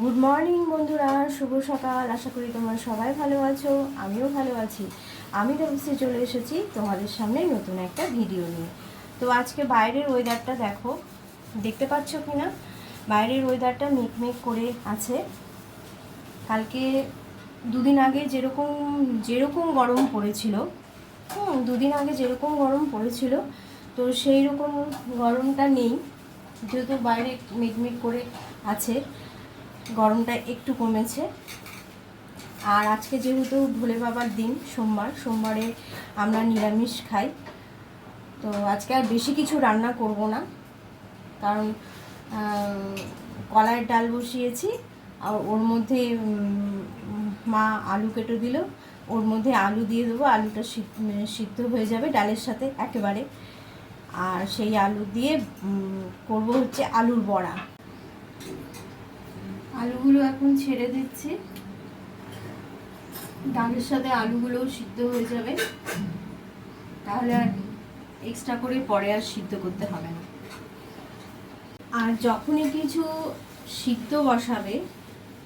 Good morning বন্ধুরা। শুভ সকাল। আশা করি তোমরা সবাই ভালো আছো। আমিও ভালো আছি। আমি দেবশ্রী চলে এসেছি তোমাদের সামনে নতুন একটা ভিডিও নিয়ে। তো আজকে বাইরের ওয়েদারটা দেখো। দেখতে পাচ্ছ কি না বাইরের ওয়েদারটা মেঘমেঘ করে আছে। কালকে দুদিন আগে যেরকম যেরকম গরম পড়েছিল, হুম, দুদিন আগে যেরকম গরম পড়েছিল, তো সেই রকম গরমটা নেই। যেহেতু বাইরে মেঘমেঘ করে আছে। গরমটা একটু কমেছে। আর আজকে যেহেতু ভোলে বাবার দিন, সোমবার, সোমবারে আমরা নিরামিষ খাই। তো আজকে আর বেশি কিছু রান্না করব না। কারণ কলাইয়ের ডাল বসিয়েছি, আর ওর মধ্যে মা আলু কেটে দিল। ওর মধ্যে আলু দিয়ে দেবো। আলুটা সিদ্ধ হয়ে যাবে ডালের সাথে একেবারে। আর সেই আলু দিয়ে করব হচ্ছে আলুর বড়া। আলুগুলো এখন ছেড়ে দিচ্ছি। ডালের সাথে আলুগুলোও সিদ্ধ হয়ে যাবে। তাহলে আর এক্সট্রা করে পরে আর সিদ্ধ করতে হবে না। আর যখনই কিছু সিদ্ধ বসাবে,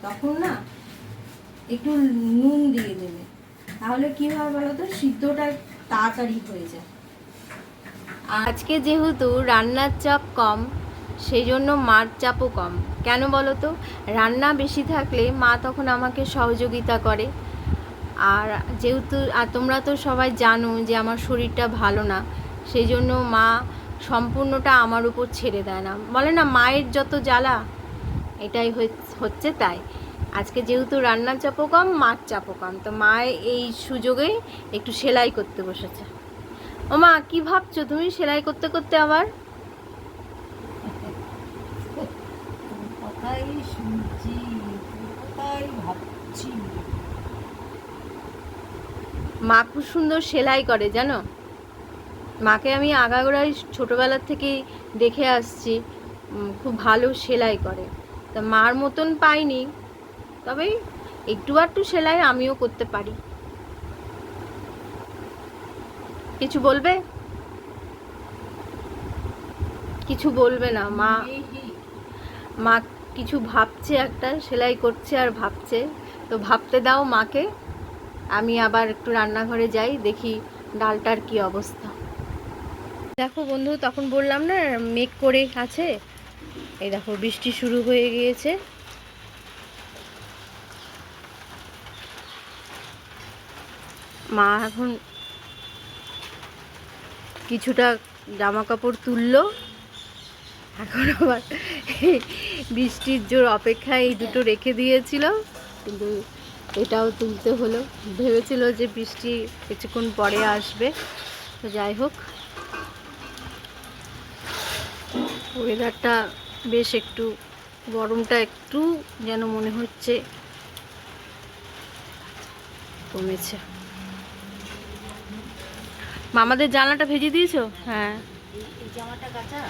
তখন না একটু নুন দিয়ে দেবে। তাহলে কি হয় বলো তো সিদ্ধটা তাড়াতাড়ি হয়ে যায়। আজকে যেহেতু রান্নার চাপ কম সেই জন্য মার চাপও কম। কেন বলো তো রান্না বেশি থাকলে মা তখন আমাকে সহযোগিতা করে। আর যেহেতু, আর তোমরা তো সবাই জানো যে আমার শরীরটা ভালো না সেই জন্য মা সম্পূর্ণটা আমার উপর ছেড়ে দেয় না। বলে না, মায়ের যত জ্বালা, এটাই হচ্ছে তাই। আজকে যেহেতু রান্নার চাপও কম, মার চাপও কম, তো মা এই সুযোগে একটু সেলাই করতে বসেছে। ও মা কী ভাবছ তুমি সেলাই করতে করতে আবার? কথাই শুনছি কথাই ভাবছি। মা খুব সুন্দর সেলাই করে জানো? মাকে আমি আগাগোড়ায় ছোটোবেলার থেকেই দেখে আসছি খুব ভালো সেলাই করে। তা মার মতন পাইনি তবে একটু আধটু সেলাই আমিও করতে পারি। কিছু বলবে? কিছু বলবে না মা মা কিছু ভাবছে একটা, সেলাই করছে আর ভাবছে। তো ভাবতে দাও মাকে, আমি আবার একটু রান্নাঘরে যাই, দেখি ডালটার কি অবস্থা। দেখো বন্ধু, তখন বললাম না, মেঘ করে আছে। এই দেখো, বৃষ্টি শুরু হয়ে গিয়েছে। মা এখন কিছুটা জামা কাপড় তুললো। এখন আবার বৃষ্টির জোর অপেক্ষায় এই দুটো রেখে দিয়েছিল। কিন্তু এটাও তুলতে হলো। ভেবেছিল যে বৃষ্টি কিছুক্ষণ পরে আসবে। তো যাই হোক ওয়েদারটা বেশ একটু গরমটা একটু যেন মনে হচ্ছে কমেছে। মামাদের জানলাটা ভেজে দিয়েছ? হ্যাঁ। জামাটা কাঁচা?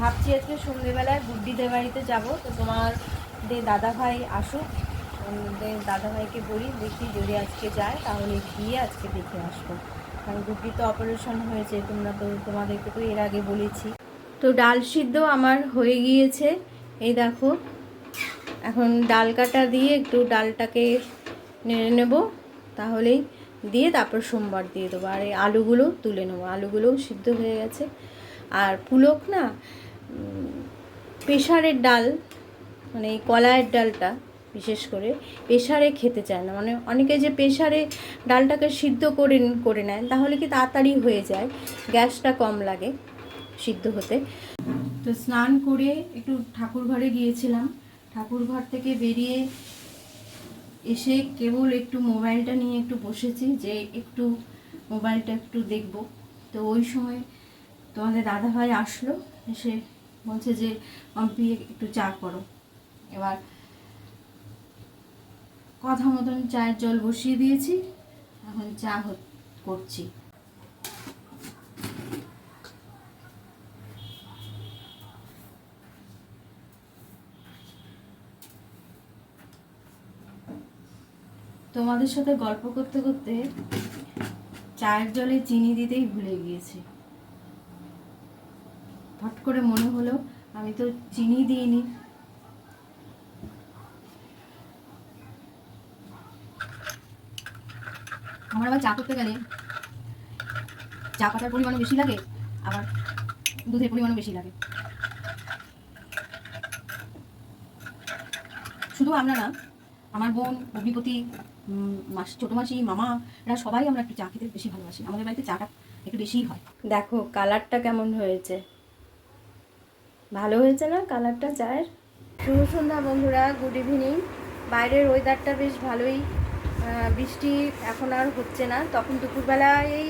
ভাবছি আজকে সন্ধ্যেবেলায় গুড্ডিদের বাড়িতে যাব। তো তোমার দে দাদা ভাই আসুক দাদা ভাইকে বলি, দেখি যদি আজকে যায়, তাহলে গিয়ে আজকে দেখে আসব। কারণ গুড্ডি তো অপারেশন হয়েছে, তোমরা তো, তোমাদেরকে তো এর আগে বলেছি। তো ডাল সিদ্ধ আমার হয়ে গিয়েছে। এই দেখো, এখন ডাল কাটা দিয়ে একটু ডালটাকে নেড়ে নেব, তাহলেই দিয়ে তারপর সোমবার দিয়ে দেবো। আর এই আলুগুলো তুলে নেব। আলুগুলোও সিদ্ধ হয়ে গেছে। আর পুলক না প্রেশারের ডাল মানে এই কলাইয়ের ডালটা বিশেষ করে প্রেশারে খেতে চায় না। মানে অনেকে যে প্রেশারে ডালটাকে সিদ্ধ করে করে নেয়, তাহলে কি তাড়াতাড়ি হয়ে যায়, গ্যাসটা কম লাগে সিদ্ধ হতে। তো স্নান করে একটু ঠাকুর ঘরে গিয়েছিলাম। ঠাকুর ঘর থেকে বেরিয়ে এসে কেবল একটু মোবাইলটা নিয়ে একটু বসেছি, যে একটু মোবাইলটা একটু দেখব। তো ওই সময় তোমাদের দাদাভাই আসলো, এসে বলছে যে, মাম্পি, একটু চা করো। এবার কথা মতন চায়ের জল বসিয়ে দিয়েছি, এখন চা করছি। তোমাদের সাথে গল্প করতে করতে চায়ের জলে চিনি দিতেই ভুলে গিয়েছি। হট করে মনে হলো আমি তো চিনি দিইনি। আমার আবার চা করতে গেলে চা পাতার পরিমাণ বেশি লাগে, আবার দুধের পরিমাণ বেশি লাগে। শুধু আমরা না, আমার বোন অগ্নিপতি মাসি ছোটো মাসি মামারা সবাই আমরা একটু চা খেতে বেশি ভালোবাসি। আমাদের বাড়িতে চাটা একটু বেশিই হয়। দেখো কালারটা কেমন হয়েছে? ভালো হয়েছে না কালারটা চায়ের? শুভ সন্ধ্যা বন্ধুরা গুড ইভিনিং বাইরের ওয়েদারটা বেশ ভালোই। বৃষ্টি এখন আর হচ্ছে না। তখন দুপুরবেলা এই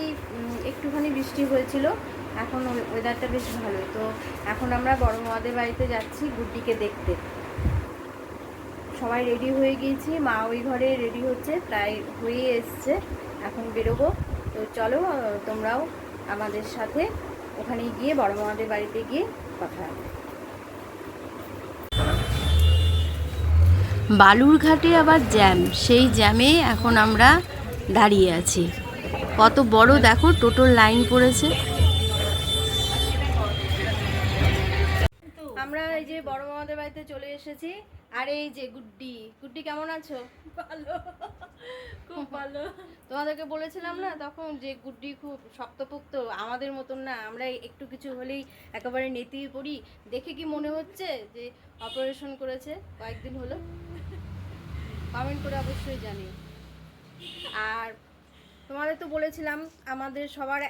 একটুখানি বৃষ্টি হয়েছিল। এখন ওয়েদারটা বেশ ভালোই। তো এখন আমরা বড় মাদের বাড়িতে যাচ্ছি গুড্ডিকে দেখতে। সবাই রেডি হয়ে গিয়েছি। মা ওই ঘরে রেডি হচ্ছে, প্রায় হয়ে এসছে। এখন বেরোবো। তো চলো তোমরাও আমাদের সাথে ওখানে গিয়ে বড় মামাদের বাড়িতে গিয়ে কথা হবে বালুরঘাটে আবার জ্যাম সেই জ্যামে এখন আমরা দাঁড়িয়ে আছি। কত বড় দেখো টোটোর লাইন পড়েছে। আমরা এই যে বড় মামাদের বাড়িতে চলে এসেছি। আর এই যে গুড্ডি গুড্ডি কেমন আছো? ভালো খুব ভালো। তোমাদেরকে বলেছিলাম না তখন যে গুড্ডি খুব শক্তপোক্ত আমাদের মতন না আমরা একটু কিছু হলেই একেবারে নেতিয়ে পড়ি। দেখে কি মনে হচ্ছে যে অপারেশন করেছে কয়েকদিন হলো? কমেন্ট করে অবশ্যই জানি আর তোমাদের তো বলেছিলাম আমাদের সবার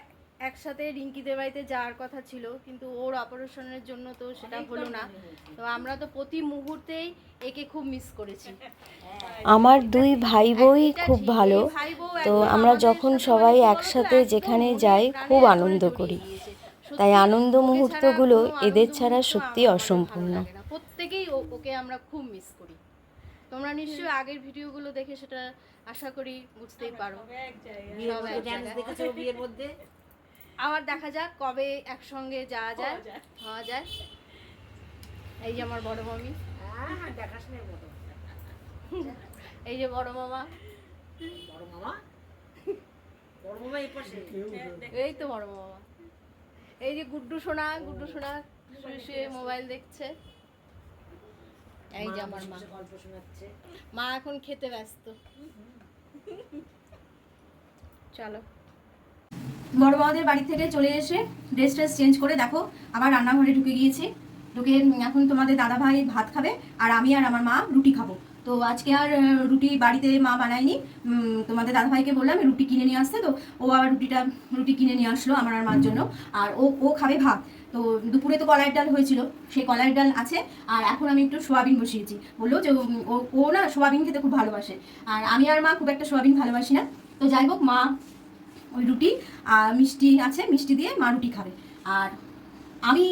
একসাথে রিঙ্কিদের বাড়িতে যাওয়ার কথা ছিল কিন্তু ওর অপারেশনের জন্য তো সেটা হলো না। তো আমরা তো প্রতি মুহূর্তেই একে খুব মিস করেছি। আমার দুই ভাই বই খুব ভালো। তো আমরা যখন সবাই একসাথে যেখানে যাই খুব আনন্দ করি। তাই আনন্দ মুহূর্তগুলো এদের ছাড়া সত্যি অসম্পূর্ণ। প্রত্যেকেই ও- ওকে আমরা খুব মিস করি। তোমরা নিশ্চয়ই আগের ভিডিওগুলো দেখে সেটা আশা করি বুঝতেই পারো। বিয়ের মধ্যে? আবার দেখা যাক কবে একসঙ্গে যাওয়া যায়। হওয়া যায়। এই যে আমার বড় মামি। এই যে বড় মামা। বড় মামা? বড় মামা এই পাশে। এই তো বড় মামা। এই যে গুড্ডু সোনা গুড্ডু সোনা শুয়ে শুয়ে মোবাইল দেখছে। এই যে আমার মা। গল্প শোনাচ্ছে। মা এখন খেতে ব্যস্ত। চলো। বড় বাবাদের বাড়ি থেকে চলে এসে ড্রেস ট্রেস চেঞ্জ করে দেখো, আবার রান্নাঘরে ঢুকে গিয়েছি। ঢুকে এখন তোমাদের দাদা ভাই ভাত খাবে, আর আমি আর আমার মা রুটি খাব। তো আজকে আর রুটি বাড়িতে মা বানায়নি। তোমাদের দাদা ভাইকে বললাম রুটি কিনে নিয়ে আসতে। তো ও আবার রুটিটা, রুটি কিনে নিয়ে আসলো আমার আর মার জন্য। আর ও ও খাবে ভাত। তো দুপুরে তো কলাইয়ের ডাল হয়েছিল, সেই কলাইয়ের ডাল আছে। আর এখন আমি একটু সোয়াবিন বসিয়েছি। বলল যে ও না সোয়াবিন খেতে খুব ভালোবাসে। আর আমি আর মা খুব একটা সোয়াবিন ভালোবাসি না। তো যাই হোক, মা ওই রুটি আর মিষ্টি আছে, মিষ্টি দিয়ে মা রুটি খাবে। আর আমি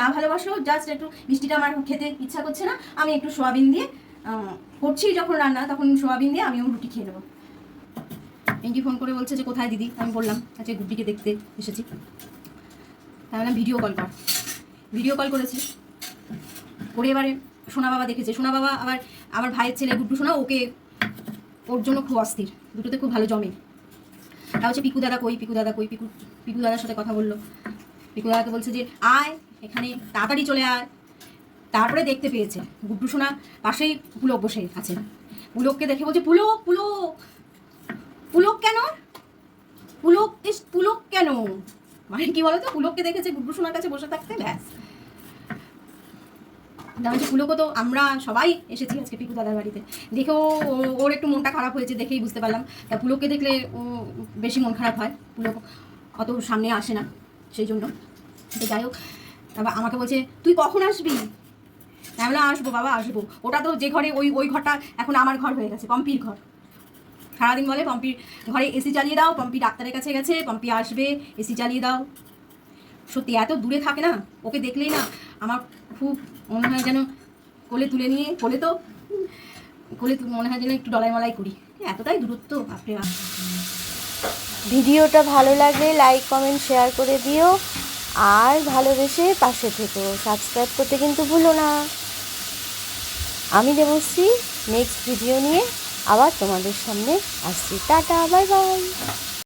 না ভালোবাসলেও জাস্ট একটু মিষ্টিটা আমার খেতে ইচ্ছা করছে না, আমি একটু সোয়াবিন দিয়ে করছি যখন রান্না, তখন সোয়াবিন দিয়ে আমিও রুটি খেয়ে নেব। পিঙ্কি ফোন করে বলছে যে, কোথায় দিদি? আমি বললাম আচ্ছা গুড্ডিকে দেখতে এসেছি। তাহলে ভিডিও কল কর। ভিডিও কল করেছি। করে এবারে সোনা বাবা দেখেছে। সোনা বাবা আবার, আমার ভাইয়ের ছেলে গুড্ডু সোনা, ওকে, ওর জন্য খুব অস্থির। দুটোতে খুব ভালো জমে। তা হচ্ছে পিকু দাদা কই? পিকু দাদা কই? পিকু পিকু দাদার সাথে কথা বলল। পিকু দাদাকে বলছে যে, আয়, এখানে তাড়াতাড়ি চলে আয়। তারপরে দেখতে পেয়েছে, গুড্ডু সোনা পাশেই পুলক বসে আছে। পুলককে দেখে বলছে, পুলক পুলক পুলক কেন? পুলক পুলক কেন? মানে কি বলতো? পুলককে দেখেছে গুড্ডু সোনার কাছে বসে থাকতে, ব্যাস। যেমন যে পুলকও তো আমরা সবাই এসেছি আজকে পিকু দাদার বাড়িতে। দেখেও ওর একটু মনটা খারাপ হয়েছে দেখেই বুঝতে পারলাম। তা পুলককে দেখলে ও বেশি মন খারাপ হয়। পুলক অত সামনে আসে না, সেই জন্য। তো যাই হোক, তারপর আমাকে বলছে, তুই কখন আসবি? আমি বললাম, আসব বাবা, আসব। ওটা তো যে ঘরে, ওই ওই ঘরটা এখন আমার ঘর হয়ে গেছে, পম্পির ঘর। সারাদিন বলে, পম্পির ঘরে এসি চালিয়ে দাও, পম্পি ডাক্তারের কাছে গেছে, পম্পি আসবে, এসি চালিয়ে দাও। সত্যি, এত দূরে থাকে না, ওকে দেখলেই না আমার খুব মনে হয় যেন কোলে তুলে নিয়ে, কোলে তো, কোলে মনে হয় যেন একটু ডলাই মলাই করি। এতটাই দূরত্ব বাপ। ভিডিওটা ভালো লাগলে লাইক কমেন্ট শেয়ার করে দিও। আর ভালোবেসে পাশে থেকো সাবস্ক্রাইব করতে কিন্তু ভুলো না। আমি দেবশ্রী নেক্সট ভিডিও নিয়ে আবার তোমাদের সামনে আসছি। Tata bye bye